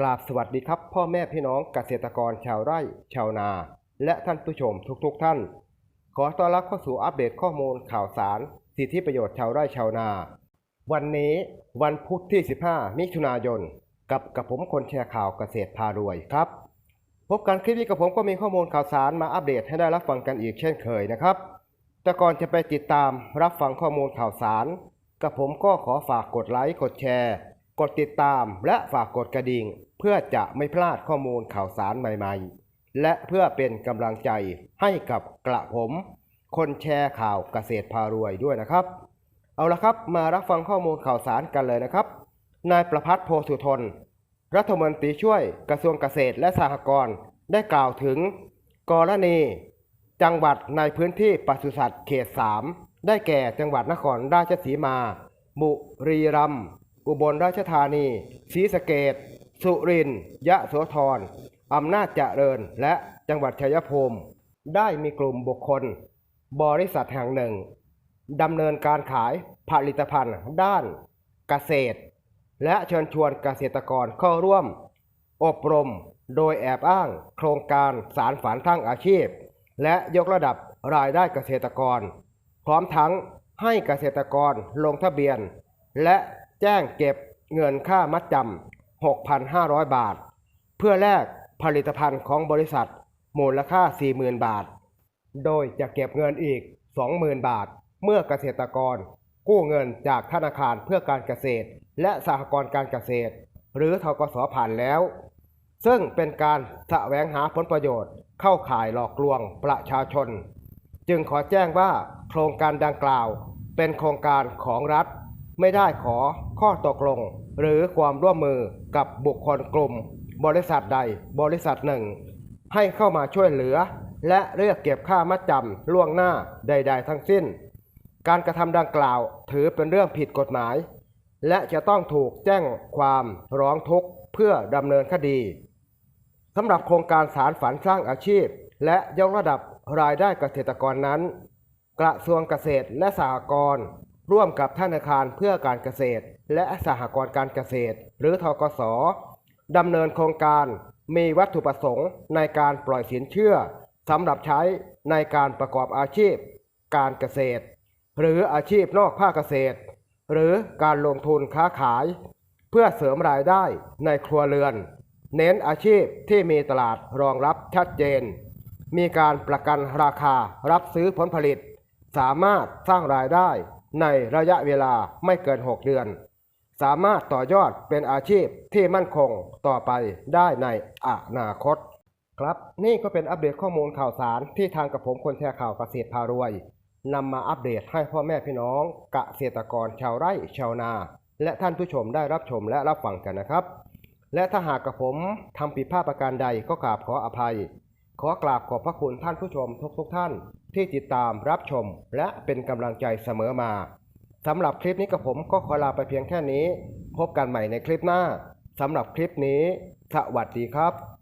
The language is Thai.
กราบสวัสดีครับ พ่อแม่พี่น้องเกษตรกรชาวไร่ ชาวนา และท่านผู้ชมทุกๆทท่าน ขอต้อนรับเข้าสู่อัปเดตข้อมูลข่าวสาร สิทธิประโยชน์ชาวไร่ชาวนา วันนี้วันพุธที่ 15 มิถุนายน กับกับผมคนแชร์ข่าวเกษตรพารวยครับ พบกันคลิปนี้กับผมก็มีข้อมูลข่าวสารมาอัปเดตให้ได้รับฟังกันอีกเช่นเคยนะครับแต่ก่อนจะไปติดตามรับฟังข้อมูลข่าวสาร กับผมก็ขอฝากกดไลค์กดแชร์ กดติดตามและฝากกดกระดิ่ง พื่อจะไม่พลาดข้อมูลข่าวสารใหม่ๆ และเพื่อเป็นกำลังใจให้กับกระผม คนแชร์ข่าวเกษตรพารวยด้วยนะครับ เอาละครับมารับฟังข้อมูลข่าวสารกันเลยนะครับ นายประพัฒน์โพสุทน รัฐมนตรีช่วยกระทรวงเกษตรและสหกรณ์ได้กล่าวถึง กรณี จังหวัดในพื้นที่ปศุสัตว์เขต 3 ได้แก่จังหวัดนครราชสีมา บุรีรัมย์อุบลราชธานีศรีสะเกด สุรินยะโสธรอำนาจเจริญ และจังหวัดชัยภูมิ ได้มีกลุ่มบุคคล บริษัทแห่งหนึ่งดำเนินการขายผลิตภัณฑ์ด้านเกษตร และเชิญชวนเกษตรกรเข้าร่วม อบรมโดยแอบอ้างโครงการสารฝันทั้งอาชีพ และยกระดับรายได้เกษตรกร พร้อมทั้งให้เกษตรกรลงทะเบียน และแจ้งเก็บเงินค่ามัดจำ 6,500 บาท เพื่อแลกผลิตภัณฑ์ของบริษัทมูลค่า 40,000 บาท โดยจะเก็บเงินอีก 20,000 บาท เมื่อเกษตรกร กู้เงินจากธนาคารเพื่อการเกษตร และสหกรณ์การเกษตร หรือทกสผ่านแล้ว ซึ่งเป็นการสะแสวงหาผลประโยชน์เข้าข่ายหลอกลวงประชาชน จึงขอแจ้งว่าโครงการดังกล่าว เป็นโครงการของรัฐ ไม่ได้ขอข้อตกลง หรือความร่วมมือกับบุคคลกลุ่ม บริษัทใดบริษัทหนึ่ง ให้เข้ามาช่วยเหลือ และเรียกเก็บค่ามัดจำล่วงหน้าใด ๆ ทั้งสิ้น การกระทำดังกล่าวถือเป็นเรื่องผิดกฎหมาย และจะต้องถูกแจ้งความร้องทุกข์เพื่อดำเนินคดีสำหรับโครงการสารฝันสร้างอาชีพ และยกระดับรายได้เกษตรกรนั้น กระทรวงเกษตรและสหกรณ์ ร่วมกับธนาคารเพื่อการเกษตร และสหกรณ์การเกษตร หรือทกสดำเนินโครงการมีวัตถุประสงค์ในการปล่อยสินเชื่อสำหรับใช้ในการประกอบอาชีพ การเกษตร หรืออาชีพนอกภาคเกษตร หรือการลงทุนค้าขาย เพื่อเสริมรายได้ในครัวเรือน เน้นอาชีพที่มีตลาดรองรับชัดเจน มีการประกันราคารับซื้อผลผลิต สามารถสร้างรายได้ ในระยะเวลาไม่เกิน 6 เดือน สามารถต่อยอดเป็นอาชีพที่มั่นคงต่อไปได้ในอนาคต ครับนี่ก็เป็นอัปเดตข้อมูลข่าวสารที่ทางกับผมคนแชร์ข่าวเกษตรพารวยนำมาอัปเดตให้พ่อแม่พี่น้องเกษตรกรชาวไร่ชาวนา และท่านผู้ชมได้รับชมและรับฟังกันนะครับ และถ้าหากกับผมทำผิดพลาดประการใดก็กราบขออภัย ขอกราบขอบพระคุณท่านผู้ชมทุกๆทท่าน ที่ติดตามรับชม และเป็นกำลังใจเสมอมาสำหรับคลิปนี้กับผมก็ขอลาไปเพียงแค่นี้ พบกันใหม่ในคลิปหน้าสำหรับคลิปนี้ สวัสดีครับ